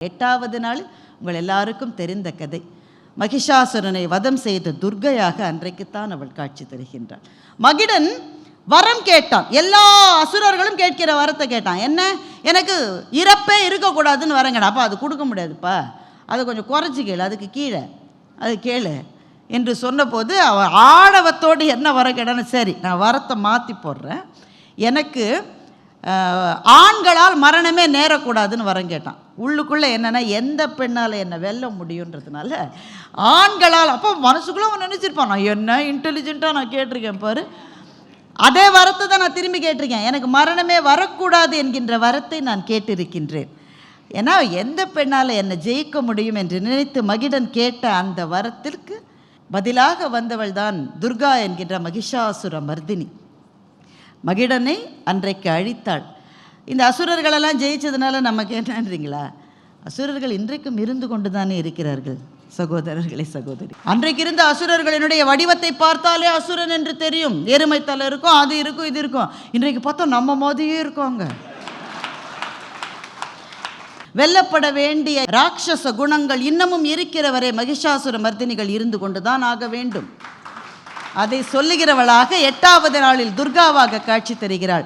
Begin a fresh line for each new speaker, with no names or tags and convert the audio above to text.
எட்டாவது நாள் உங்கள் எல்லாருக்கும் தெரிந்த கதை. மகிஷாசுரனை வதம் செய்த துர்க்கையாக அன்றைக்குத்தான் அவள் காட்சி தருகின்றாள். மகிடன் வரம் கேட்டான். எல்லா அசுரர்களும் கேட்கிற வரத்தை கேட்டான். என்ன? எனக்கு இறப்பே இருக்கக்கூடாதுன்னு வரங்கடா. அப்பா அது கொடுக்க முடியாதுப்பா. அதை கொஞ்சம் குறைச்சி கேளு. அதுக்கு கீழே. அது கேளு. என்று சொன்னபோது அவன் ஆணவத்தோடு என்ன வர கேட்டான்னு சரி நான் வரத்தை மாற்றி போடுறேன். எனக்கு ஆண்களால் மரணமே நேரக்கூடாதுன்னு வரம் கேட்டான். உள்ளுக்குள்ளே என்னென்னா எந்த பெண்ணால் என்னை வெல்ல முடியுன்றதுனால ஆண்களால் அப்போ மனசுக்குள்ளே அவன் நினச்சிருப்பான் நான் என்ன இன்டெலிஜென்ட்டாக நான் கேட்டிருக்கேன் பாரு. அதே வரத்தை தான் நான் திரும்பி கேட்டிருக்கேன். எனக்கு மரணமே வரக்கூடாது என்கின்ற வரத்தை நான் கேட்டிருக்கின்றேன். ஏன்னா எந்த பெண்ணால் என்னை ஜெயிக்க முடியும் என்று நினைத்து மகிடன் கேட்ட அந்த வரத்திற்கு பதிலாக வந்தவள் தான் துர்கா என்கின்ற மகிஷாசுர மர்தினி. மகிடனை அன்றைக்கு அழித்தாள். இந்த அசுரர்களெல்லாம் ஜெயிச்சதுனால நமக்கு என்னன்றீங்களா? அசுரர்கள் இன்றைக்கும் இருந்து கொண்டு தானே இருக்கிறார்கள். சகோதரர்களே சகோதரி. அன்றைக்கு இருந்த அசுரர்களினுடைய வடிவத்தை பார்த்தாலே அசுரன் என்று தெரியும். எருமை தலை இருக்கும் அது இருக்கும் இது இருக்கும். இன்றைக்கு பார்த்தா நம்ம மாதிரியே இருக்கோங்க. வெல்லப்பட வேண்டிய ராட்சச குணங்கள் இன்னமும் இருக்கிற வரை மகிஷாசுர மர்தினிகள் இருந்து கொண்டுதான் ஆக வேண்டும். அதை சொல்லுகிறவளாக எட்டாவது நாளில் துர்காவாக காட்சி தருகிறாள்.